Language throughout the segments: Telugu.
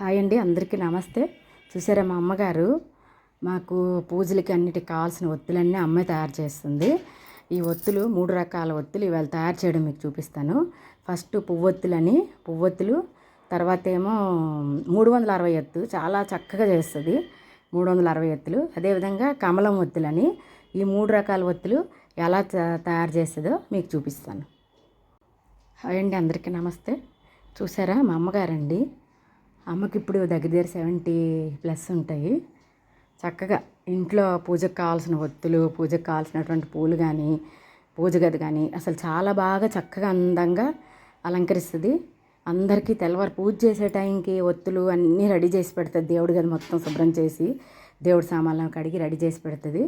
హాయ్ అండి అందరికీ నమస్తే. చూసారా మా అమ్మగారు? మాకు పూజలకి అన్నిటికి కావాల్సిన ఒత్తులన్నీ అమ్మే తయారు చేస్తుంది. ఈ ఒత్తులు మూడు రకాల ఒత్తులు ఇవాళ తయారు చేయడం మీకు చూపిస్తాను. ఫస్ట్ పువ్వొత్తులని పువ్వొత్తులు తర్వాత ఏమో మూడు వందల అరవై ఎత్తు చాలా చక్కగా చేస్తుంది మూడు వందల అరవై ఎత్తులు అదేవిధంగా కమలం ఒత్తులని ఈ మూడు రకాల ఒత్తులు ఎలా త- తయారు చేస్తుందో మీకు చూపిస్తాను. హాయ్ అండి అందరికీ నమస్తే. చూసారా మా అమ్మగారండి? అమ్మకి ఇప్పుడు దగ్గర దగ్గర సెవెంటీ ప్లస్ ఉంటాయి. చక్కగా ఇంట్లో పూజకు కావాల్సిన ఒత్తులు పూజకు కావాల్సినటువంటి పూలు కానీ పూజ గది కానీ అసలు చాలా బాగా చక్కగా అందంగా అలంకరిస్తుంది. అందరికీ తెల్లవారు పూజ చేసే టైంకి ఒత్తులు అన్నీ రెడీ చేసి పెడుతుంది. దేవుడి గది మొత్తం శుభ్రం చేసి దేవుడి సామాన్లను కడిగి రెడీ చేసి పెడుతుంది.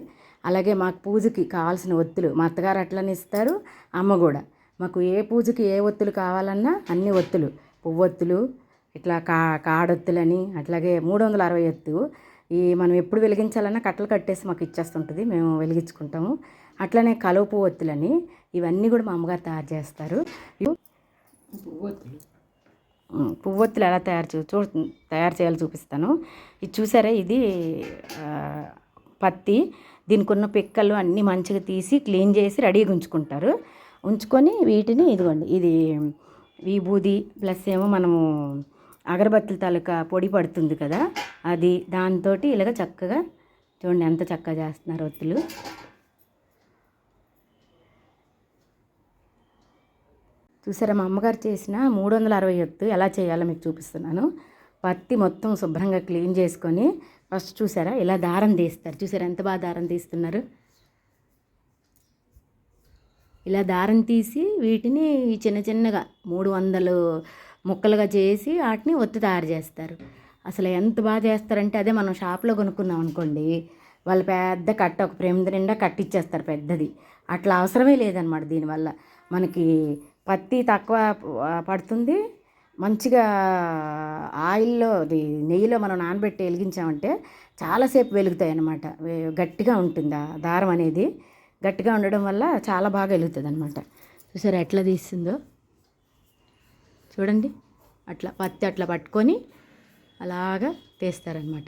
అలాగే మాకు పూజకి కావాల్సిన ఒత్తులు మా అత్తగారు అట్లనే ఇస్తారు అమ్మ కూడా. మాకు ఏ పూజకి ఏ ఒత్తులు కావాలన్నా అన్ని ఒత్తులు. పువ్వొత్తులు ఇట్లా కా కాడొత్తులని అట్లాగే మూడు వందల అరవై ఎత్తు ఈ మనం ఎప్పుడు వెలిగించాలన్నా కట్టలు కట్టేసి మాకు ఇచ్చేస్తుంటుంది మేము వెలిగించుకుంటాము. అట్లనే కలువ పువ్వు ఒత్తులని ఇవన్నీ కూడా మా అమ్మగారు తయారు చేస్తారు. పువ్వొత్తులు ఎలా తయారు చూ చూ తయారు చేయాలో చూపిస్తాను. ఇది చూసారా? ఇది పత్తి. దీనికి ఉన్న పిక్కలు అన్నీ మంచిగా తీసి క్లీన్ చేసి రెడీగా ఉంచుకుంటారు. ఉంచుకొని వీటిని ఇదిగోండి ఇది విభూది ప్లస్ ఏమో మనము అగరబత్తుల తాలూకా పొడి పడుతుంది కదా అది దాంతో ఇలాగ చక్కగా చూడండి ఎంత చక్కగా చేస్తున్నారు ఒత్తులు. చూసారా మా అమ్మగారు చేసిన మూడు వందల అరవై ఎత్తు ఎలా చేయాలో మీకు చూపిస్తున్నాను. పత్తి మొత్తం శుభ్రంగా క్లీన్ చేసుకొని ఫస్ట్ చూసారా ఇలా దారం తీస్తారు. చూసారా ఎంత బాగా దారం తీస్తున్నారు. ఇలా దారం తీసి వీటిని చిన్న చిన్నగా మూడు వందలు ముక్కలుగా చేసి వాటిని ఒత్తి తయారు చేస్తారు. అసలు ఎంత బాగా చేస్తారంటే అదే మనం షాప్లో కొనుక్కున్నాం అనుకోండి వాళ్ళు పెద్ద కట్ట ఒక ప్రేమ నిండా కట్టిచ్చేస్తారు పెద్దది. అట్లా అవసరమే లేదనమాట దీనివల్ల. మనకి పత్తి తక్కువ పడుతుంది. మంచిగా ఆయిల్లో అది నెయ్యిలో మనం నానబెట్టి వెలిగించామంటే చాలాసేపు వెలుగుతాయి అన్నమాట గట్టిగా ఉంటుంది ఆ దారం అనేది. గట్టిగా ఉండడం వల్ల చాలా బాగా వెలుగుతుంది అనమాట చూసారా ఎట్లా తీస్తుందో? చూడండి. అట్లా పత్తి అట్లా పట్టుకొని అలాగా తీస్తారనమాట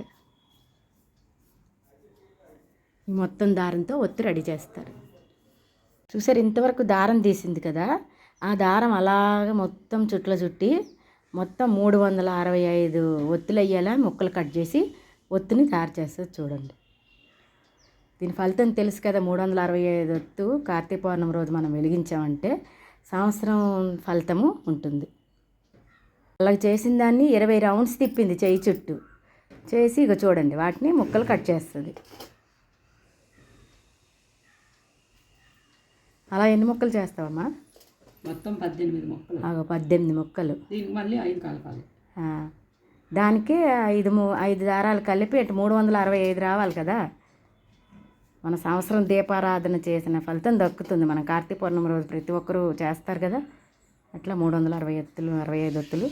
మొత్తం దారంతో ఒత్తి రెడీ చేస్తారు. చూసారు ఇంతవరకు దారం తీసింది కదా? ఆ దారం అలాగ మొత్తం చుట్ల చుట్టి మొత్తం మూడు వందల అరవై ఐదు ఒత్తులు అయ్యేలా ముక్కలు కట్ చేసి ఒత్తిని తయారు చేస్తుంది చూడండి. దీని ఫలితం తెలుసు కదా మూడు వందల అరవై ఐదు ఒత్తు కార్తీక పౌర్ణమి రోజు మనం వెలిగించామంటే సంవత్సరం ఫలితము ఉంటుంది. అలా చేసిన దాన్ని ఇరవై రౌండ్స్ తిప్పింది చెయ్యి చుట్టూ. చేసి ఇక చూడండి వాటిని ముక్కలు కట్ చేస్తుంది. అలా ఎన్ని ముక్కలు చేస్తావమ్మా? మొత్తం పద్దెనిమిది మొక్కలు. ఆగో పద్దెనిమిది ముక్కలు. దీనికి మళ్ళీ ఐదు కలపాలి దానికి ఐదు ఐదు దారాలు కలిపి అటు మూడు వందల అరవై ఐదు రావాలి కదా? మన సంవత్సరం దీపారాధన చేసిన ఫలితం దక్కుతుంది. మన కార్తీక పౌర్ణమి రోజు ప్రతి ఒక్కరూ చేస్తారు కదా? అట్లా మూడు వందల అరవై ఎత్తులు అరవై ఐదు ఎత్తులు.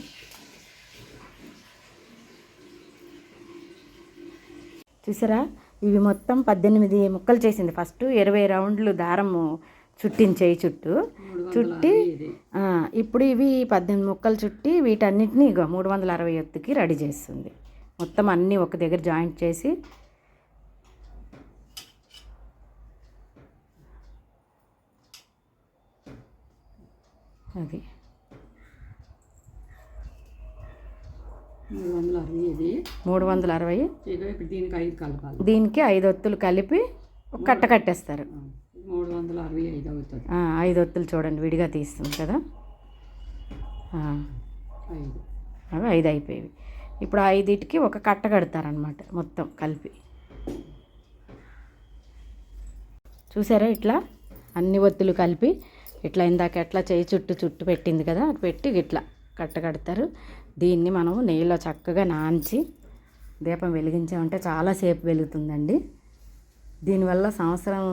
చూసారా? ఇవి మొత్తం పద్దెనిమిది ముక్కలు చేసింది. ఫస్ట్ ఇరవై రౌండ్లు దారము చుట్టించేయి చుట్టూ. చుట్టి ఇప్పుడు ఇవి పద్దెనిమిది ముక్కలు చుట్టి వీటన్నిటిని మూడు వందల అరవై ఎత్తుకి రెడీ చేస్తుంది. మొత్తం అన్నీ ఒక దగ్గర జాయింట్ చేసి అది. మూడు వందల అరవై ఇది. మూడు వందల అరవై. ఇక ఇప్పుడు దీనికి ఐదు కలపాలి. దీనికి ఐదు ఒత్తులు కలిపి ఒక కట్ట కట్టేస్తారు. మూడు వందల అరవై ఐదు అవుతుంది ఐదు ఒత్తులు చూడండి విడిగా తీస్తుంది కదా. ఐదు. అవి ఐదు అయిపోయేవి. ఇప్పుడు ఐదిటికి ఒక కట్ట కడతారనమాట మొత్తం కలిపి. చూసారా ఇట్లా? అన్ని ఒత్తులు కలిపి ఇట్లా ఇందాక ఎట్లా చేయి చుట్టూ చుట్టు పెట్టింది కదా అటు పెట్టి ఇట్లా కట్ట కడతారు. దీన్ని మనం నెయ్యిలో చక్కగా నాంచి దీపం వెలిగించామంటే చాలాసేపు వెలుగుతుందండి. దీనివల్ల సంవత్సరం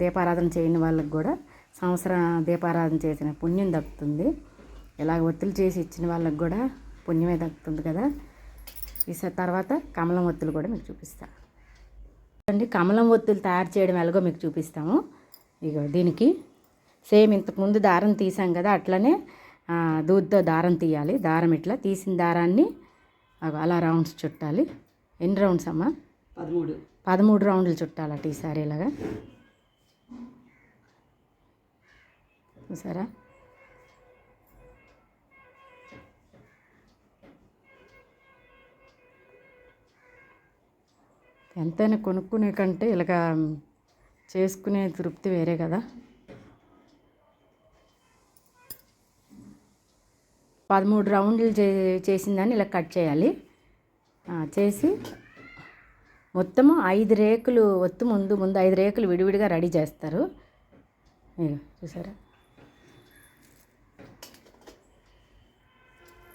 దీపారాధన చేయని వాళ్ళకి కూడా సంవత్సరం దీపారాధన చేసిన పుణ్యం దక్కుతుంది. ఇలాగ ఒత్తులు చేసి ఇచ్చిన వాళ్ళకి కూడా పుణ్యమే దక్కుతుంది కదా. ఈ తర్వాత కమలం ఒత్తులు కూడా మీకు చూపిస్తాను అండి కమలం ఒత్తులు తయారు చేయడం ఎలాగో మీకు చూపిస్తాము. ఇగో దీనికి సేమ్ ఇంతకుముందు దారం తీసాం కదా అట్లనే దూదితో దారం తీయాలి. దారం ఇట్లా తీసిన దారాన్ని అలా రౌండ్స్ చుట్టాలి. ఎన్ని రౌండ్స్ అమ్మా? పదమూడు. పదమూడు రౌండ్లు చుట్టాలట ఈసారి ఇలాగా. చూసారా? ఎంతైనా కొనుక్కునే కంటే ఇలాగ చేసుకునే తృప్తి వేరే కదా. పదమూడు రౌండ్లు చే చేసిందని ఇలా కట్ చేయాలి. చేసి మొత్తము ఐదు రేకులు ఒత్తు ముందు ముందు ఐదు రేకులు విడివిడిగా రెడీ చేస్తారు. చూసారా?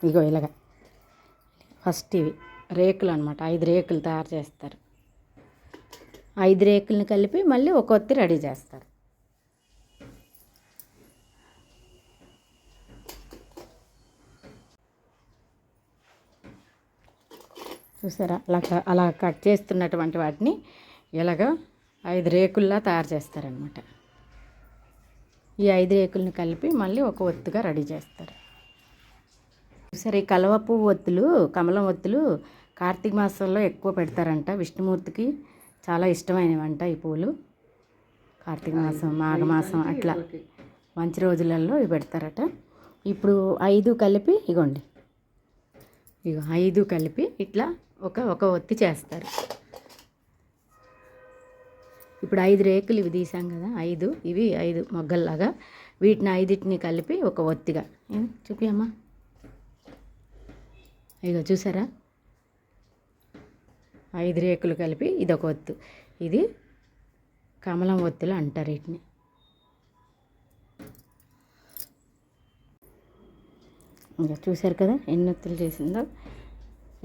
ఇగో ఇలాగ. ఫస్ట్ ఇవి రేకులు అనమాట ఐదు రేకులు తయారు చేస్తారు. ఐదు రేకులను కలిపి మళ్ళీ ఒక ఒత్తి రెడీ చేస్తారు. చూసారా? అలా క- అలా కట్ చేస్తున్నటువంటి వాటిని ఇలాగ ఐదు రేకుల్లా తయారు చేస్తారనమాట ఈ ఐదు రేకుల్ని కలిపి మళ్ళీ ఒక ఒత్తుగా రెడీ చేస్తారు. సరే ఈ కలవ పువ్వు ఒత్తులు కమలం ఒత్తులు కార్తీక మాసంలో ఎక్కువ పెడతారంట. విష్ణుమూర్తికి చాలా ఇష్టమైనవంట ఈ పూలు. కార్తీక మాసం మాఘమాసం అట్లా మంచి రోజులలో ఇవి పెడతారట. ఇప్పుడు ఐదు కలిపి ఇగోండి. ఇగో ఐదు కలిపి ఇట్లా ఒక ఒక ఒత్తి చేస్తారు. ఇప్పుడు ఐదు రేకులు ఇవి తీసాం కదా ఐదు ఇవి ఐదు మొగ్గల్లాగా. వీటిని ఐదిటిని కలిపి ఒక ఒత్తిగా. ఏం? చూపి ఇగో చూసారా? ఐదు రేకులు కలిపి ఇది ఒక ఒత్తు. ఇది కమలం ఒత్తులు అంటారు వీటిని. ఇంకా చూశారు కదా ఎన్ని ఒత్తులు చేసిందో?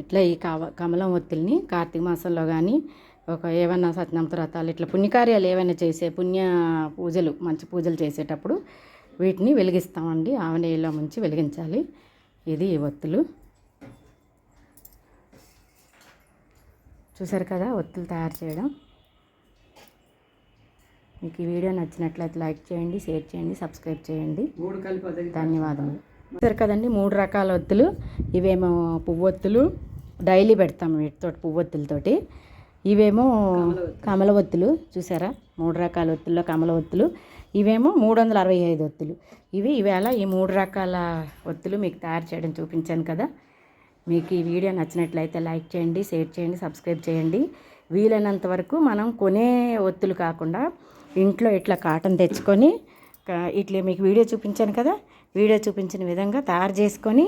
ఇట్లా ఈ కావ కమలం ఒత్తుల్ని కార్తీక మాసంలో కానీ ఒక ఏమైనా సత్యనామత వ్రతాలు ఇట్లా పుణ్యకార్యాలు ఏవైనా చేసే పుణ్య పూజలు మంచి పూజలు చేసేటప్పుడు వీటిని వెలిగిస్తామండి. ఆవనేయిలో ముంచి వెలిగించాలి. ఇది ఈ ఒత్తులు. చూసారు కదా ఒత్తులు తయారు చేయడం. మీకు ఈ వీడియో నచ్చినట్లయితే లైక్ చేయండి షేర్ చేయండి సబ్స్క్రైబ్ చేయండి. ధన్యవాదములు. సరే కదండి మూడు రకాల ఒత్తులు. ఇవేమో పువ్వొత్తులు డైలీ పెడతాం వీటితో పువ్వొత్తులతోటి. ఇవేమో కమల ఒత్తులు చూసారా? మూడు రకాల ఒత్తుల్లో కమల ఒత్తులు ఇవేమో మూడు వందల అరవై ఐదు ఒత్తులు. ఇవి ఇవేళ ఈ మూడు రకాల ఒత్తులు మీకు తయారు చేయడం చూపించాను కదా. మీకు ఈ వీడియో నచ్చినట్లయితే లైక్ చేయండి షేర్ చేయండి సబ్స్క్రైబ్ చేయండి. వీలైనంత వరకు మనం కొనే ఒత్తులు కాకుండా ఇంట్లో ఇట్లా కాటన్ తెచ్చుకొని ఇట్లా మీకు వీడియో చూపించాను కదా. వీడియో చూపించిన విధంగా తయారు చేసుకొని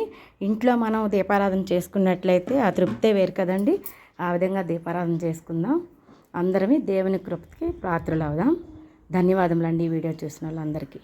ఇంట్లో మనం దీపారాధన చేసుకున్నట్లయితే ఆ తృప్తే వేరు కదండి. ఆ విధంగా దీపారాధన చేసుకుందాం. అందరమే దేవుని కృపకి పాత్రలు అవుదాం ధన్యవాదములండి ఈ వీడియో చూసిన వాళ్ళందరికీ.